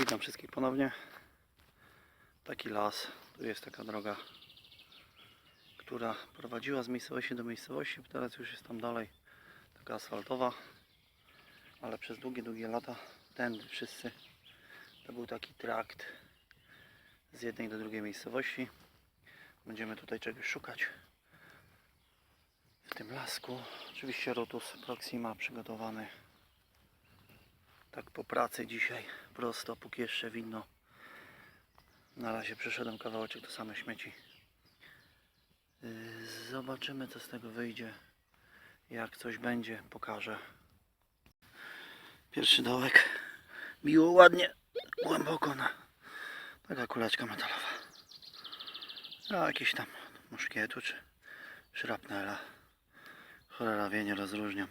Witam wszystkich ponownie. Taki las, tu jest taka droga, która prowadziła z miejscowości do miejscowości. Teraz już jest tam dalej taka asfaltowa, ale przez długie, długie lata tędy wszyscy to był taki trakt z jednej do drugiej miejscowości. Będziemy tutaj czegoś szukać w tym lasku. Oczywiście Rotus Proxima przygotowany tak po pracy dzisiaj prosto, póki jeszcze winno. Na razie przeszedłem kawałeczek, to same śmieci. Yy, Zobaczymy co z tego wyjdzie. Jak coś będzie, pokażę. Pierwszy dołek. Miło, ładnie, głęboko na taka kuleczka metalowa. A jakieś tam muszkietu czy szrapnela. Cholera wie, nie rozróżniam.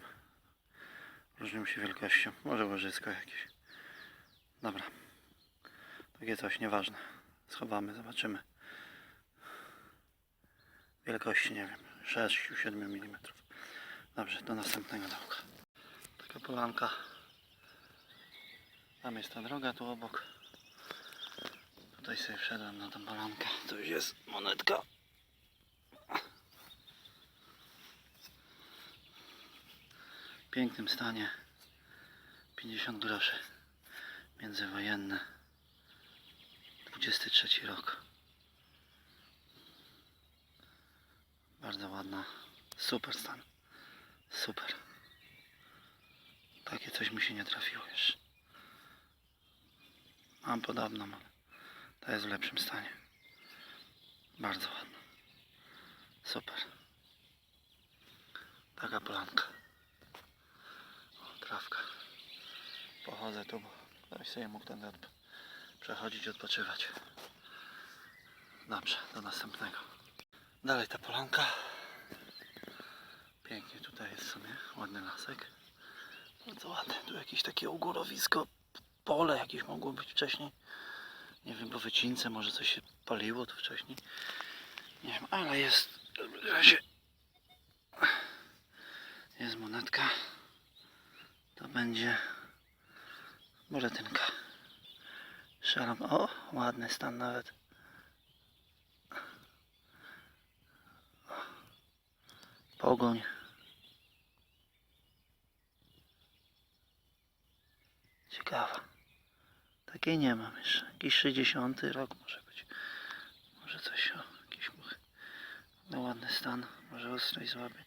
Różnią się wielkością. Może łożysko jakieś. Dobra. Takie coś, nieważne. Schowamy, zobaczymy. Wielkości, nie wiem, 6-7 mm. Dobrze, do następnego dołka. Taka polanka. Tam jest ta droga, tu obok. Tutaj sobie wszedłem na tą polankę. Tu już jest monetka. W pięknym stanie. 50 groszy. Międzywojenne. 23 rok. Bardzo ładna. Super stan. Super. Takie coś mi się nie trafiło jeszcze. Mam podobną, ale ta jest w lepszym stanie. Bardzo ładna. Super. Taka polanka. Trawka. Pochodzę tu, bo ktoś sobie mógł odp- przechodzić, odpoczywać. Dobrze, do następnego. Dalej ta polanka. Pięknie tutaj jest sobie, ładny lasek. Bardzo ładny. Tu jakieś takie ugórowisko, pole jakieś mogło być wcześniej. Nie wiem, bo wycince może coś się paliło tu wcześniej. Nie wiem, ale jest w razie jest monetka. To będzie Boletynka. Szaram. O, ładny stan nawet. Pogoń. Ciekawa. Takiej nie mam jeszcze. Jakiś 60 rok może być. Może coś o jakiś muchy. No ładny stan. Może ostrej złapie.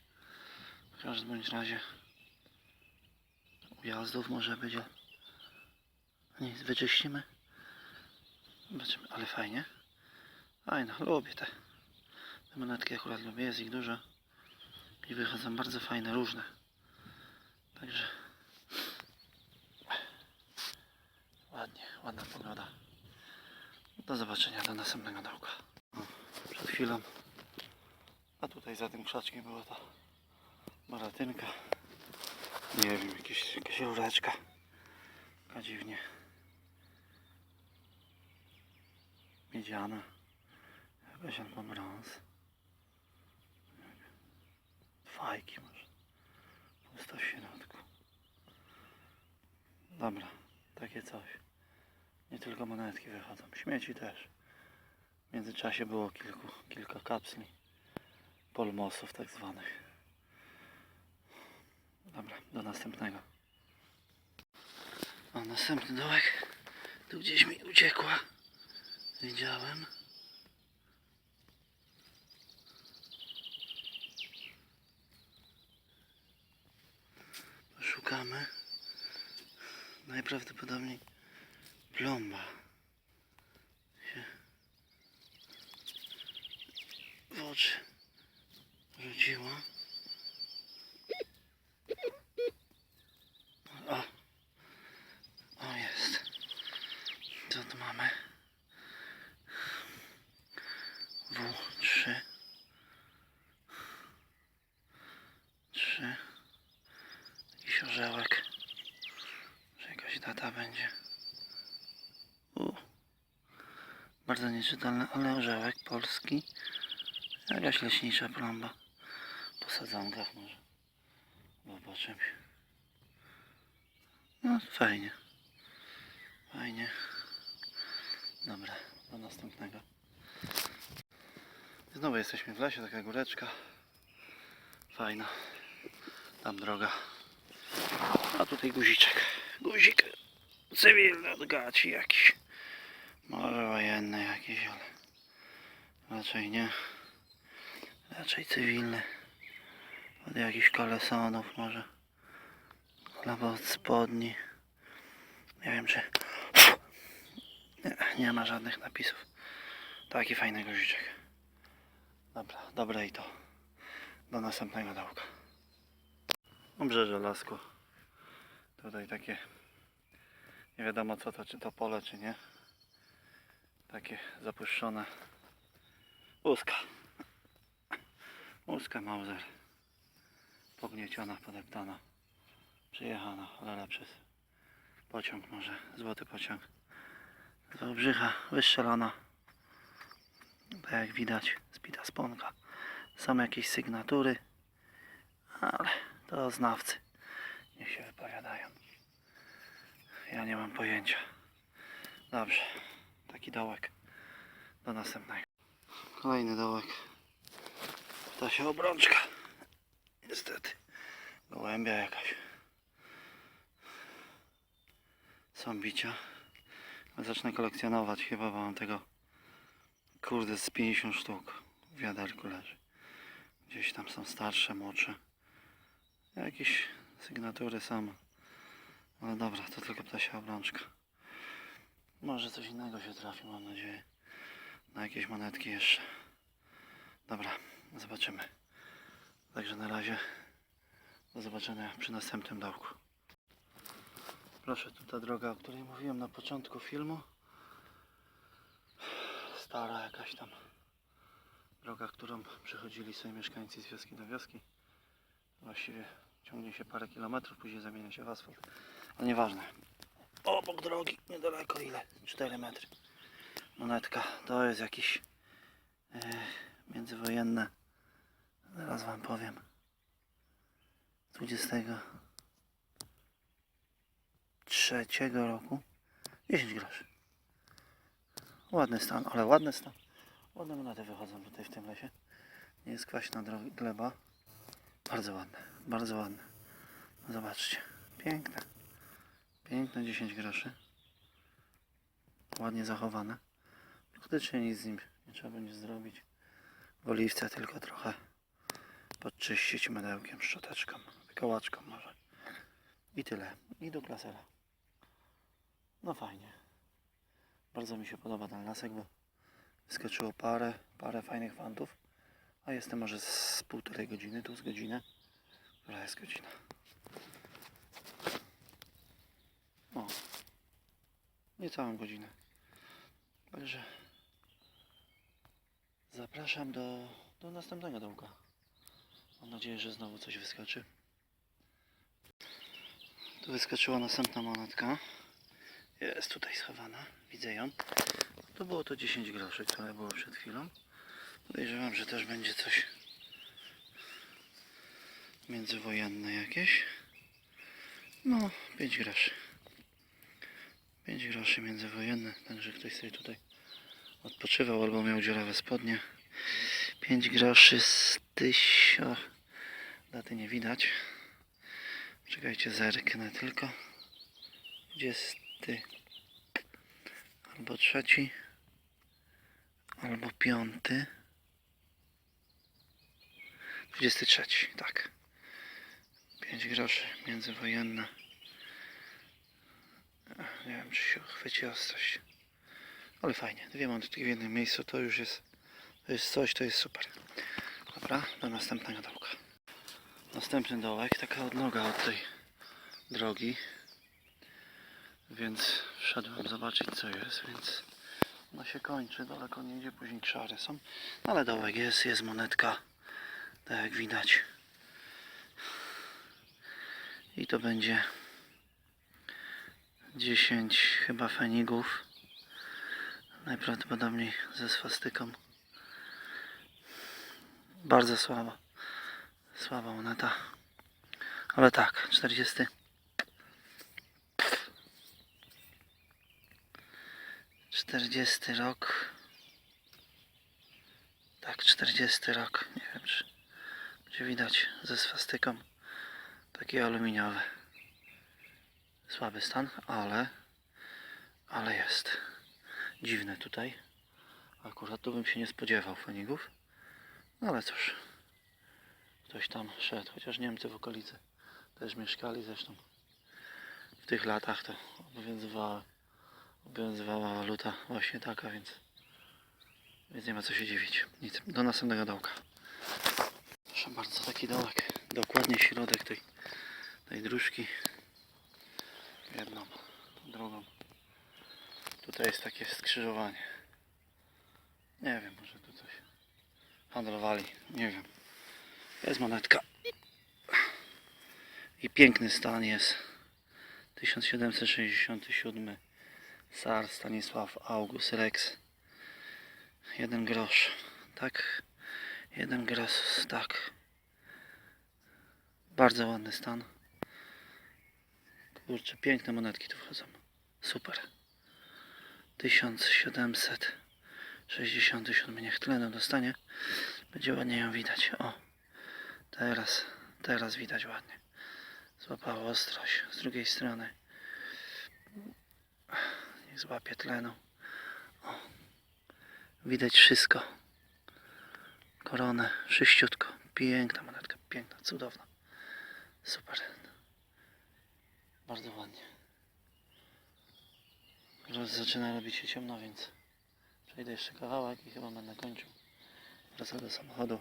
W każdym bądź razie ujazdów może ale nic, wyczyścimy. Zobaczymy, ale fajnie. Fajno, lubię te. Te monetki akurat lubię, jest ich dużo. I wychodzą bardzo fajne, różne. Także ładnie, ładna pogoda. Do zobaczenia, do następnego dołka. Przed chwilą, a tutaj za tym krzaczkiem była ta baratynka. Nie wiem, jakieś, jakaś rureczka. Taka dziwnie. Miedziana. Jakaś albo brąz. Fajki może. Pusto w środku. Dobra, takie coś. Nie tylko monetki wychodzą. Śmieci też. W międzyczasie było kilku, kilka kapsli. Polmosów tak zwanych. Do następnego. A następny dołek. Tu gdzieś mi uciekła. Widziałem. Szukamy. Najprawdopodobniej plomba się w oczy rzuciła. O, o jest. Co tu mamy? W3 3 Jakiś orzełek. Może jakaś data będzie. U. Bardzo nieczytelny, ale orzełek polski. Jakaś leśnicza plomba. Po sadzonkach może. Albo po czymś. No fajnie. Fajnie. Dobra, do następnego. Znowu jesteśmy w lesie, taka góreczka. Fajna. Tam droga. A tutaj guziczek. Guzik cywilny od gaci jakiś. Może wojenny jakiś, ale raczej nie. Raczej cywilny. Od jakichś kolesonów może. Albo od spodni. Nie wiem czy... Nie, nie ma żadnych napisów. Taki fajny guziczek. Dobra, dobre i to. Do następnego dołka. Obrzeże lasku. Tutaj takie nie wiadomo co to, czy to pole, czy nie. Takie zapuszczone łuska. Łuska Mauser. Pognieciona, podeptana. Przyjechana, cholera przez pociąg może, złoty pociąg. Z Wałbrzycha wystrzelona. Tak jak widać, zbita sponka. Są jakieś sygnatury, ale to znawcy. Niech się wypowiadają. Ja nie mam pojęcia. Dobrze, taki dołek. Do następnego. Kolejny dołek. Ptasia obrączka. Niestety. Gołębia jakaś. Są bicia. Zacznę kolekcjonować chyba, bo mam tego kurde z 50 sztuk w wiaderku leży. Gdzieś tam są starsze, młodsze. Jakieś sygnatury są. Ale dobra, to tylko ptasia obrączka. Może coś innego się trafi, mam nadzieję. Na jakieś monetki jeszcze. Dobra, zobaczymy. Także na razie do zobaczenia przy następnym dołku. Proszę, tu ta droga, o której mówiłem na początku filmu. Stara jakaś tam droga, którą przechodzili sobie mieszkańcy z wioski do wioski. Właściwie ciągnie się parę kilometrów, później zamienia się w asfalt. Ale nieważne. Obok drogi, niedaleko ile? 4 metry. Monetka, to jest jakiś e, międzywojenny. Zaraz wam powiem. 23 roku. 10 groszy. Ładny stan, ale ładny stan. Ładne monety wychodzą tutaj w tym lesie. Nie jest kwaśna gleba. Bardzo ładne, bardzo ładne. Zobaczcie, piękne. Piękne 10 groszy. Ładnie zachowane. Praktycznie nic z nim nie trzeba będzie zrobić. Oliwce tylko trochę podczyścić mydełkiem, szczoteczką, wykołaczką może. I tyle. I do klasera. No fajnie. Bardzo mi się podoba ten lasek, bo wyskoczyło parę, parę fajnych fantów. A jestem może z półtorej godziny, tu z godzinę. Która jest godzina? O. Niecałą godzinę. Także zapraszam do, do następnego dołka. Mam nadzieję, że znowu coś wyskoczy. Tu wyskoczyła następna monetka. Jest tutaj schowana. Widzę ją. To było to 10 groszy, które było przed chwilą. Podejrzewam, że też będzie coś międzywojenne jakieś. No, 5 groszy. 5 groszy międzywojenne, także ktoś sobie tutaj odpoczywał albo miał dziurawe spodnie. 5 groszy z tysio... Daty nie widać. Czekajcie, zerknę tylko. 20 albo trzeci albo piąty 23, tak 5 groszy międzywojenne Ech, nie wiem czy się chwyci ostrość ale fajnie, dwie monetki w jednym miejscu to już jest to jest coś, to jest super. Dobra, do następnego dołka. Następny dołek, taka odnoga od tej drogi. Więc wszedłem zobaczyć co jest, więc no się kończy, daleko nie idzie, później czary są, ale dołek jest, jest monetka, tak jak widać. I to będzie 10 chyba fenigów, najprawdopodobniej ze swastyką. Bardzo słaba, słaba moneta, ale tak, 40. 40 40 rok. Tak, 40 rok. Nie wiem, czy będzie widać ze swastyką. Takie aluminiowe. Słaby stan, ale ale jest. Dziwne tutaj. Akurat tu bym się nie spodziewał fenigów. No ale cóż. Ktoś tam szedł, chociaż Niemcy w okolicy też mieszkali zresztą. W tych latach to obowiązywała, obowiązywała waluta właśnie taka, więc, więc nie ma co się dziwić. Nic. Do następnego dołka. Proszę bardzo, taki dołek. Dokładnie środek tej, tej dróżki. Jedną, drugą. Tutaj jest takie skrzyżowanie. Nie wiem, może tu coś handlowali, nie wiem. Jest monetka. I piękny stan jest. 1767 Sar Stanisław August Rex. Jeden grosz. Tak. Jeden grosz, tak. Bardzo ładny stan. Kurczę, piękne monetki tu wchodzą. Super. 1767 niech tlenem dostanie. Będzie ładnie ją widać. O, teraz, teraz widać ładnie. Złapało ostrość z drugiej strony. Niech złapie tlenu. O, widać wszystko. Koronę, sześciutko. Piękna monetka, piękna, cudowna. Super. Bardzo ładnie. Teraz zaczyna robić się ciemno, więc przejdę jeszcze kawałek i chyba będę kończył. Wracam do samochodu.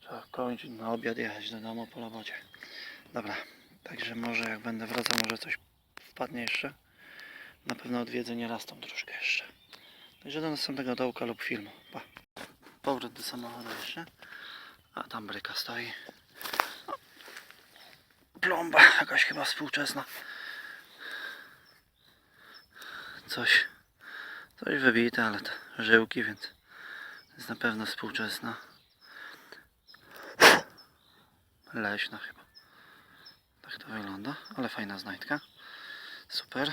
Trzeba kończyć na obiad jechać do domu po robocie. Dobra, także może jak będę wracał, może coś wpadnie jeszcze. Na pewno odwiedzę nieraz tą troszkę jeszcze. Także do następnego dołka lub filmu. Pa. Powrót do samochodu jeszcze. A tam bryka stoi. O. Plomba jakaś chyba współczesna. Coś, coś wybite, ale to żyłki, więc jest na pewno współczesna. Leśna chyba. Tak to wygląda, ale fajna znajdka. Super.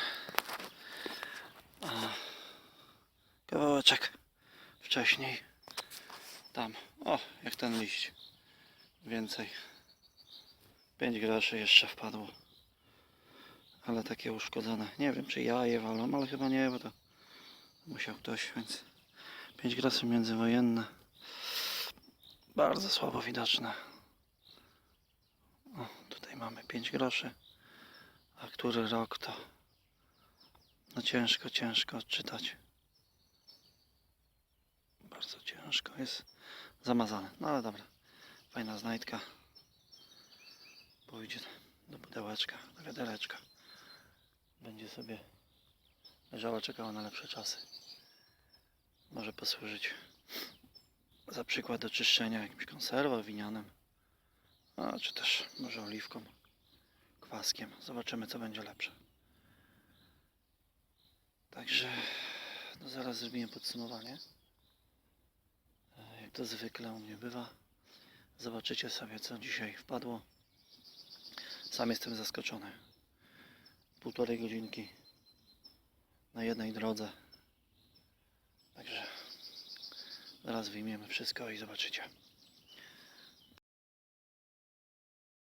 A, kawałeczek wcześniej. Tam, o, jak ten liść. Więcej. 5 groszy jeszcze wpadło ale takie uszkodzone. Nie wiem, czy ja je walam, ale chyba nie, bo to musiał ktoś, więc 5 groszy międzywojenne. Bardzo słabo widoczne. O, tutaj mamy 5 groszy. A który rok to no ciężko, ciężko odczytać. Bardzo ciężko jest zamazane. No ale dobra. Fajna znajdka. Pójdzie do pudełeczka, do wiadereczka będzie sobie leżała, czekała na lepsze czasy. Może posłużyć za przykład do czyszczenia jakimś konserwą winianem, a czy też może oliwką, kwaskiem. Zobaczymy, co będzie lepsze. Także no zaraz zrobimy podsumowanie. E, Jak to zwykle u mnie bywa. Zobaczycie sobie, co dzisiaj wpadło. Sam jestem zaskoczony półtorej godzinki na jednej drodze. Także zaraz wyjmiemy wszystko i zobaczycie.